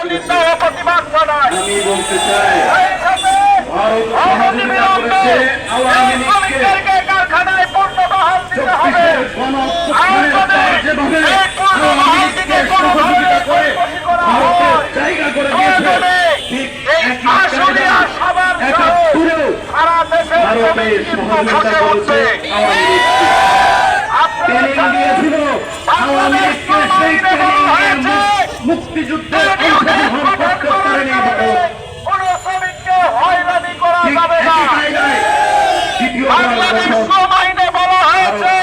প্রতিবাদ জানাই আমি আওয়ামী লীগকে কারখানায় সহযোগিতা করে ভারতের জায়গা করে দিয়েছে ঠিক একাত্তরেও ভারতের সহযোগিতা করেছে আওয়ামী লীগকে ট্রেনিং দিয়েছিল আওয়ামী লীগকে সেই ট্রেনিং মুক্তিযুদ্ধের অংশগ্রহণ করতে পারেনি কোন শ্রমিককে হয়রানি করা যাবে না।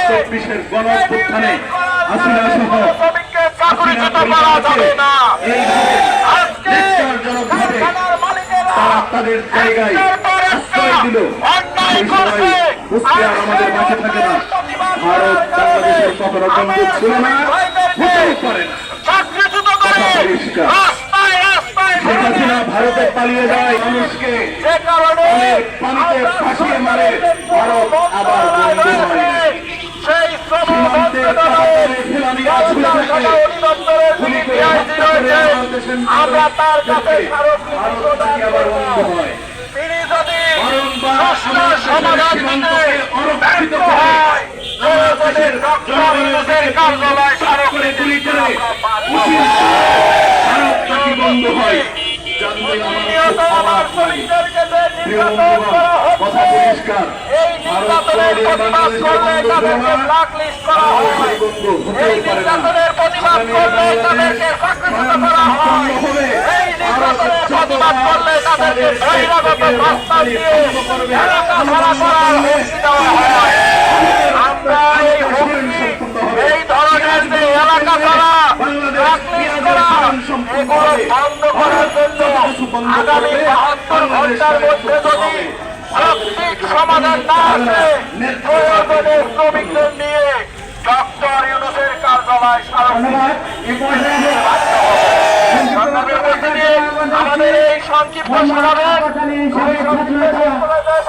চব্বিশের গণ অভ্যুত্থানে সহ তাদের জায়গায় আশ্রয় দিল। আমাদের মাঝে থাকে না। ভারত বাংলাদেশের কখনো বন্ধু ছিল না? পারে না চাকরিচ্যুত করে কথা পরিষ্কার। রাস্তায় রাস্তায় শেখ হাসিনা ভারতে পালিয়ে যায় মানুষকে। পানিতে ফাঁসিয়ে মারে ভারত আবার আমার তার কাছে তিনি যদি সমাধান দিতে ব্যর্থ হয়, কার্যালয় করে গুলি করে বন্ধ হয়। কথা পরিষ্কার। আমরা এই হুমকি এই ধরনের যে এলাকা ছাড়া ব্ল্যাকলিস্ট করা এগুলো বন্ধ আগামী মধ্যে সমাধান না আসে শ্রমিকদের নিয়ে ডক্টর ইউনুসের কার্যালয় স্মারকলিপি সংগ্রামী উপস্থিতি, আমাদের এই সংক্ষিপ্ত সমাবেশ খুবই সংক্ষিপ্ত শেষ করে দেব।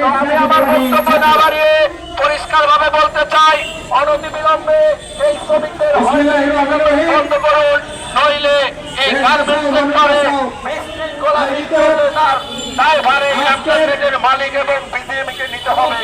তো আমি আমার বক্তব্য না বাড়িয়ে পরিষ্কারভাবে বলতে চাই অনতিবিলম্বে এই শ্রমিকদের হয়রানি বন্ধ করুন নইলে এই গার্মেন্টস সেক্টরে বিশৃঙ্খলা তার দায়ভার মালিক এবং বিজেপিকে নিতে হবে।